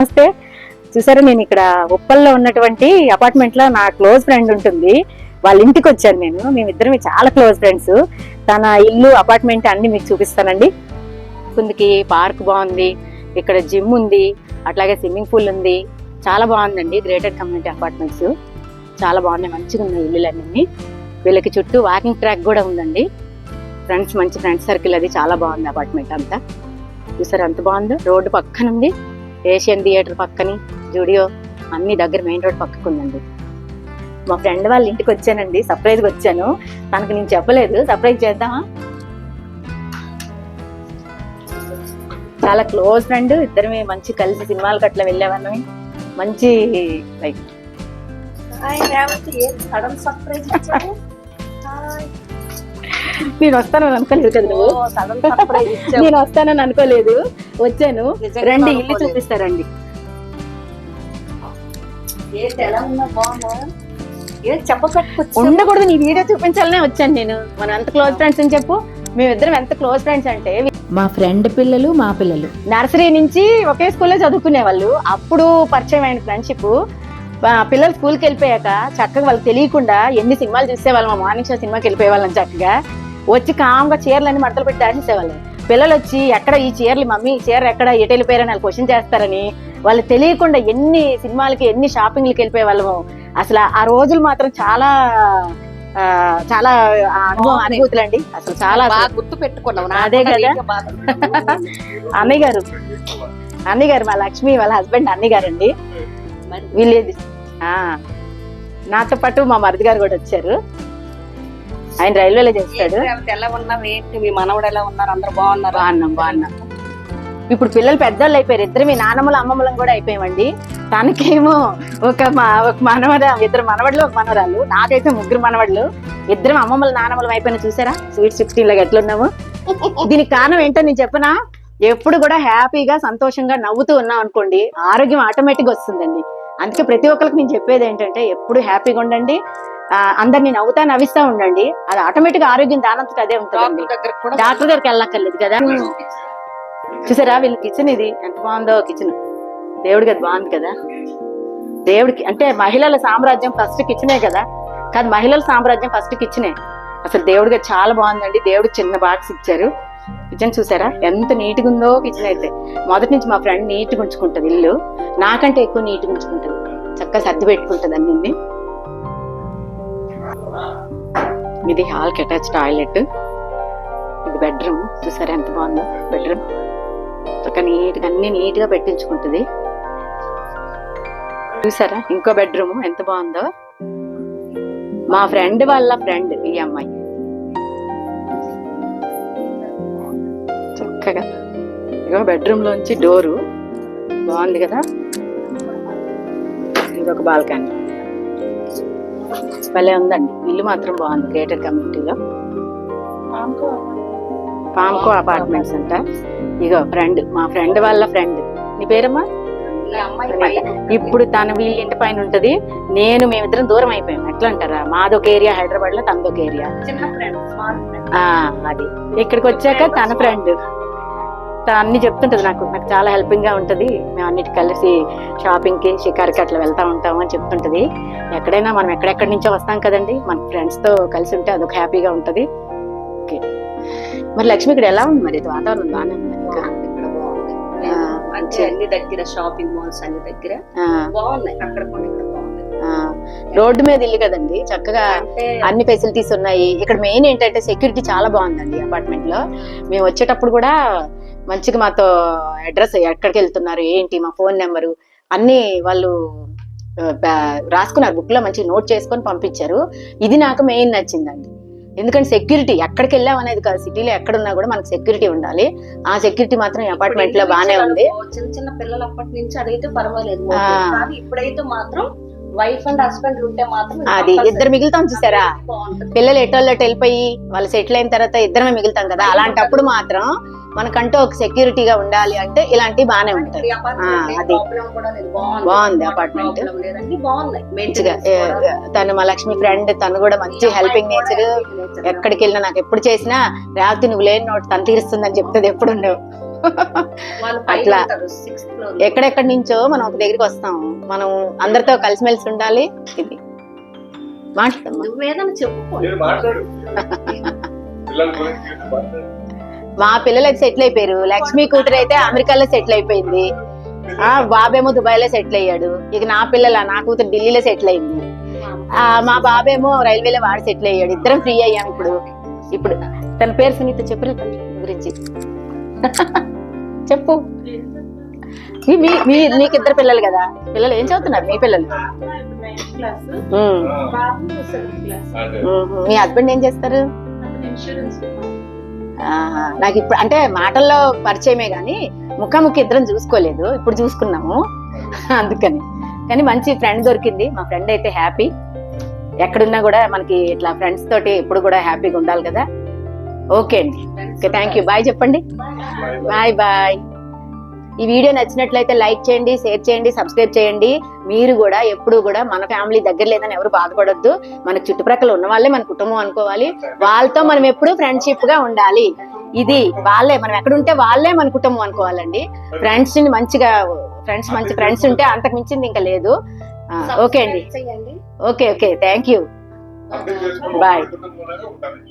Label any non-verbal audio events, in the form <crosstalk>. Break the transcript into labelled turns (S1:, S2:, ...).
S1: నమస్తే. చూసారా నేను ఇక్కడ ఉప్పల్లో ఉన్నటువంటి అపార్ట్మెంట్లో నా క్లోజ్ ఫ్రెండ్ ఉంటుంది. వాళ్ళ ఇంటికి వచ్చాను నేను. మేమిద్దరం చాలా క్లోజ్ ఫ్రెండ్స్ తన ఇల్లు అపార్ట్మెంట్ అన్ని మీకు చూపిస్తానండి. కుందికి పార్క్ బాగుంది. ఇక్కడ జిమ్ ఉంది. అట్లాగే స్విమ్మింగ్ పూల్ ఉంది. చాలా బాగుందండి. గ్రేటర్ కమ్యూనిటీ అపార్ట్మెంట్స్ చాలా బాగున్నాయి. మంచిగా ఉన్నాయి ఇల్లులన్నీ. వీళ్ళకి చుట్టూ వాకింగ్ ట్రాక్ కూడా ఉందండి. ఫ్రెండ్స్ మంచి ఫ్రెండ్స్ సర్కిల్ అది. చాలా బాగుంది అపార్ట్మెంట్ అంతా. చూసారు ఎంత బాగుందో? రోడ్డు పక్కన ఉంది ఏషియన్ థియేటర్ పక్కని జూడియో అన్ని దగ్గర మెయిన్ రోడ్ పక్కకు ఉందండి మా ఫ్రెండ్ వాళ్ళ ఇంటికి వచ్చానండి సర్ప్రైజ్గా వచ్చాను. తనకు నేను చెప్పలేదు సర్ప్రైజ్ చేద్దామా? చాలా క్లోజ్ ఫ్రెండ్ ఇద్దరమే మంచి కలిసి సినిమాలకు అట్లా వెళ్ళేవాళ్ళమే. మంచి లైక్
S2: సడన్ సర్ప్రైజ్
S1: నేను వస్తానని అనుకోలేదు. కదా నేను వస్తానని అనుకోలేదు. వచ్చాను. రండి ఇల్లు. చూపిస్తారండి. ఉండకూడదు నీ వీడియో చూపించాలనే వచ్చాను నేను. మనం ఎంత క్లోజ్ ఫ్రెండ్స్ అని చెప్పు. మేమిద్దరం ఎంత క్లోజ్ ఫ్రెండ్స్ అంటే
S3: మా ఫ్రెండ్ పిల్లలు మా పిల్లలు.
S1: నర్సరీ నుంచి ఒకే స్కూల్లో చదువుకునే వాళ్ళు అప్పుడు పరిచయం అయిన ఫ్రెండ్షిప్. పిల్లలు స్కూల్కి వెళ్ళిపోయాక చక్కగా వాళ్ళకి తెలియకుండా ఎన్ని సినిమాలు చూసేవాళ్ళం. మా మార్నింగ్ షో సినిమాకి వెళ్ళిపోయే వాళ్ళం చక్కగా. వచ్చి కామ్గా చీరలన్నీ మడతలు పెట్టి దాచేసేవాళ్ళం. పిల్లలు వచ్చి ఎక్కడ ఈ చీరలు మమ్మీ? ఈ చీర ఎక్కడ? ఎటు వెళ్ళిపోయారని వాళ్ళు క్వశ్చన్ చేస్తారని వాళ్ళు తెలియకుండా ఎన్ని సినిమాలకి ఎన్ని షాపింగ్లకి వెళ్ళిపోయే వాళ్ళము అసలు ఆ రోజులు మాత్రం చాలా చాలా అనుభవం అనుభూతులు అండి అసలు చాలా
S2: గుర్తు పెట్టుకున్నావు. నాకు
S1: అదే కదా. అన్నయ్య గారు అన్నయ్య గారు మా లక్ష్మి వాళ్ళ హస్బెండ్ అన్నయ్య గారు అండి ఆ నాతో పాటు మా మరిది గారు కూడా వచ్చారు. ఆయన రైల్వేలో చేస్తాడు.
S2: ఎలా ఉన్నారు ఏంటి? మీ మనవడు ఎలా ఉన్నారు? అందరు బాగున్నారు?
S1: బాగున్నాం బాగున్నాం. ఇప్పుడు పిల్లలు పెద్దోళ్ళు అయిపోయారు. ఇద్దరు మీ నాన్నమ్మలు అమ్మమ్మలం కూడా అయిపోయామండి. తనకేమో ఒక మా ఒక మనవడ ఇద్దరు మనవడులు ఒక మనవరాలు. నాకైతే ముగ్గురు మనవడులు. ఇద్దరం అమ్మమ్మలు నాన్నమ్మలం అయిపోయినా చూసారా? స్వీట్ సిక్స్టీన్ లాగా ఎట్లున్నాము దీనికి కారణం ఏంటో నేను చెప్పనా? ఎప్పుడు కూడా హ్యాపీగా సంతోషంగా నవ్వుతూ ఉన్నాం అనుకోండి. ఆరోగ్యం ఆటోమేటిక్ వస్తుందండి. అందుకే ప్రతి ఒక్కరికి నేను చెప్పేది ఏంటంటే ఎప్పుడు హ్యాపీగా ఉండండి. అందరినీ నవ్వుతా నవ్విస్తా ఉండండి. అది ఆటోమేటిక్ ఆరోగ్యం దానంతట అదే ఉంటుందండి.
S2: డాక్టర్
S1: దగ్గరికి వెళ్ళక్కర్లేదు కదా. చూసారా వీళ్ళ కిచెన్ ఇది? ఎంత బాగుందో కిచెన్ దేవుడికి అది బాగుంది కదా. దేవుడికి అంటే మహిళల సామ్రాజ్యం ఫస్ట్ కిచెనే కదా. కాదు మహిళల సామ్రాజ్యం ఫస్ట్ కిచెనే అసలు దేవుడికి అది చాలా బాగుందండి. దేవుడికి చిన్న బాక్స్ ఇచ్చారు. కిచెన్ చూసారా? ఎంత నీట్గా ఉందో కిచెన్ అయితే. మొదటి నుంచి మా ఫ్రెండ్ నీట్గా ఉంచుకుంటుంది ఇల్లు. నాకంటే ఎక్కువ నీట్గా ఉంచుకుంటుంది. చక్కగా సర్ది పెట్టుకుంటుంది అన్ని ఇది హాల్కి అటాచ్ టాయిలెట్. ఇది బెడ్రూమ్. చూసారా ఎంత బాగుందో? బెడ్రూమ్. చక్కగా నీట్గా అన్ని నీట్గా పెట్టించుకుంటుంది. చూసారా? ఇంకో బెడ్రూమ్. ఎంత బాగుందో? మా ఫ్రెండ్ వాళ్ళ ఫ్రెండ్ ఈ అమ్మాయి. చక్కగా. ఇగో బెడ్రూమ్ లోంచి డోరు. బాగుంది కదా? ఇంకొక బాల్కనీ. భలే ఉందండి. ఇల్లు మాత్రం బాగుంది గ్రేటర్ కమ్యూనిటీలో. పామ్కో అపార్ట్మెంట్స్ అంట. ఇగో ఫ్రెండ్ మా ఫ్రెండ్ వాళ్ళ ఫ్రెండ్. నీ పేరమ్మా? ఇప్పుడు తన వీళ్ళ ఇంటి పైన ఉంటది. నేను మేమిద్దరం దూరం అయిపోయాం. ఎట్లా అంటారా మాదొక ఏరియా హైదరాబాద్లో తనదొక ఏరియా. అది. ఇక్కడికి వచ్చాక తన ఫ్రెండ్. అన్ని చెప్తుంటది నాకు. నాకు చాలా హెల్పింగ్గా ఉంటది. మేము అన్నిటి కలిసి షాపింగ్కి షికార్కి అట్లా వెళ్తా ఉంటాం అని చెప్తుంటది. ఎక్కడైనా మనం ఎక్కడెక్కడి నుంచో వస్తాం కదండి. మన ఫ్రెండ్స్తో కలిసి ఉంటే అదొక హ్యాపీగా ఉంటది. ఓకే. మరి లక్ష్మి ఇక్కడ ఎలా ఉంది మరి? వాతావరణం బాగానే ఉంది ఇంకా
S2: మంచి అన్ని దగ్గర షాపింగ్ మాల్స్ అన్ని దగ్గర బాగున్నాయి. అక్కడ కొన్ని.
S1: రోడ్డు మీద ఇల్లు కదండి. చక్కగా అన్ని ఫెసిలిటీస్ ఉన్నాయి. ఇక్కడ మెయిన్ ఏంటంటే సెక్యూరిటీ చాలా బాగుందండి అపార్ట్మెంట్లో. మేము వచ్చేటప్పుడు కూడా మంచిగా మాతో అడ్రస్ ఎక్కడికి వెళ్తున్నారు ఏంటి మా ఫోన్ నెంబరు అన్ని వాళ్ళు రాసుకున్నారు బుక్లో మంచిగా నోట్ చేసుకొని పంపించారు. ఇది నాకు మెయిన్ నచ్చిందండి. ఎందుకంటే సెక్యూరిటీ ఎక్కడికి వెళ్ళాం అనేది కాదు సిటీలో ఎక్కడున్నా కూడా మనకు సెక్యూరిటీ ఉండాలి. ఆ సెక్యూరిటీ మాత్రం అపార్ట్మెంట్లో బానే ఉంది.
S2: చిన్న చిన్న పిల్లలు అప్పటి నుంచి అదైతే పర్వాలేదు. కానీ ఇప్పుడైతే మాత్రం వైఫ్ అండ్ హస్బెండ్ ఉంటే మాత్రం
S1: అది. ఇద్దరు మిగులుతాం చూసారా? పిల్లలు ఎటోళ్ళు ఎటు వెళ్ళిపోయి వాళ్ళు సెటిల్ అయిన తర్వాత ఇద్దరమే మిగులుతాం కదా? అలాంటప్పుడు మాత్రం మనకంటూ ఒక సెక్యూరిటీగా ఉండాలి అంటే ఇలాంటివి బాగానే ఉంటాయి. అది.
S2: బాగుంది. బాగున్నాయి
S1: మంచిగా. తను మా లక్ష్మి ఫ్రెండ్ తను కూడా మంచి హెల్పింగ్ నేచర్. ఎక్కడికి వెళ్ళినా నాకు ఎప్పుడు చేసినా రేవతి నువ్వు లేని నోట్ తను తీరుస్తుందని చెప్తుంది ఎప్పుడు ఉండవు అట్లా. ఎక్కడెక్కడి నుంచో మనం ఒక దగ్గరికి వస్తాం. మనం అందరితో కలిసిమెలిసి ఉండాలి. ఇది. మాట్లాడమ్మా.
S2: నువ్వేదన్నా చెప్పుకో <laughs>
S1: మా పిల్లలు అయితే సెటిల్ అయిపోయారు. లక్ష్మి కూతురు అయితే అమెరికాలో సెటిల్ అయిపోయింది. ఆ బాబేమో దుబాయ్లో సెటిల్ అయ్యాడు. ఇక నా పిల్లల నా కూతురు ఢిల్లీలో సెటిల్ అయింది. ఆ మా బాబేమో రైల్వేలో వాడు సెటిల్ అయ్యాడు. ఇద్దరం ఫ్రీ అయ్యాం ఇప్పుడు. ఇప్పుడు తన పేరు సునీత చెప్పరు? గురించి. చెప్పు. నీకు ఇద్దరు పిల్లలు కదా? పిల్లలు ఏం చదువుతున్నారు? మీ పిల్లలు? మీ హస్బెండ్ ఏం చేస్తారు? నాకు ఇప్పుడు అంటే మాటల్లో పరిచయమే గాని ముఖాముఖి ఇద్దరం చూసుకోలేదు. ఇప్పుడు చూసుకున్నాము. అందుకని. కానీ మంచి ఫ్రెండ్ దొరికింది. మా ఫ్రెండ్ అయితే హ్యాపీ. ఎక్కడున్నా కూడా మనకి ఇట్లా ఫ్రెండ్స్ తోటి ఎప్పుడు కూడా హ్యాపీగా ఉండాలి కదా. ఓకే అండి. ఓకే థ్యాంక్ యూ బాయ్ చెప్పండి. Bye bye. ఈ వీడియో నచ్చినట్లయితే లైక్ చేయండి షేర్ చేయండి సబ్స్క్రైబ్ చేయండి. మీరు కూడా ఎప్పుడు కూడా మన ఫ్యామిలీ దగ్గర లేదని ఎవరు బాధపడొద్దు. మన చుట్టుప్రక్కల ఉన్న వాళ్ళే మన కుటుంబం అనుకోవాలి. వాళ్ళతో మనం ఎప్పుడు ఫ్రెండ్షిప్గా ఉండాలి. ఇది వాళ్ళే మనం ఎక్కడ ఉంటే వాళ్ళే మన కుటుంబం అనుకోవాలండి. ఫ్రెండ్స్ని మంచిగా ఫ్రెండ్స్ మంచి ఫ్రెండ్స్ ఉంటే అంతకు మించింది ఇంకా లేదు. ఓకే అండి. Okay okay. థ్యాంక్ యూ
S4: అర్థం